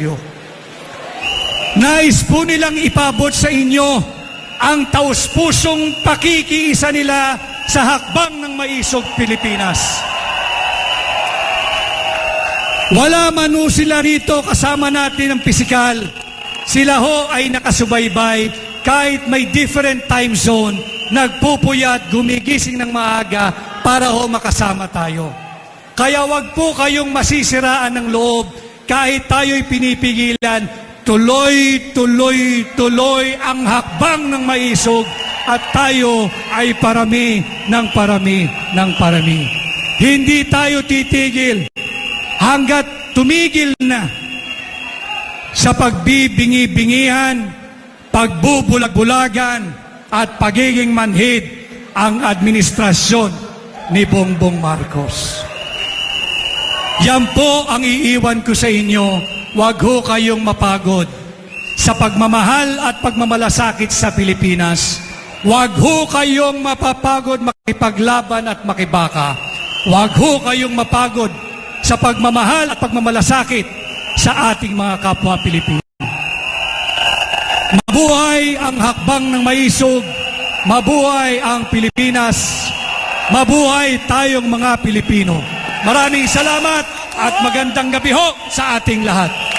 kayo. Nais po nilang ipabot sa inyo ang taus-pusong pakikiisa nila sa hakbang ng maisog Pilipinas. Wala man sila rito kasama natin ng pisikal. Sila ho ay nakasubaybay kahit may different time zone, nagpupuyat, gumigising ng maaga para ho makasama tayo. Kaya wag po kayong masisiraan ng loob kahit tayo'y pinipigilan, tuloy, tuloy, tuloy ang hakbang ng maisog at tayo ay parami ng parami ng parami. Hindi tayo titigil hanggat tumigil na sa pagbibingi-bingihan, pagbubulag-bulagan at pagiging manhid ang administrasyon ni Bongbong Marcos. Yan po ang iiwan ko sa inyo. Huwag ho kayong mapagod sa pagmamahal at pagmamalasakit sa Pilipinas. Huwag ho kayong mapapagod makipaglaban at makibaka. Huwag ho kayong mapagod sa pagmamahal at pagmamalasakit sa ating mga kapwa Pilipino. Mabuhay ang hakbang ng maisog. Mabuhay ang Pilipinas. Mabuhay tayong mga Pilipino. Maraming salamat at magandang gabi ho sa ating lahat.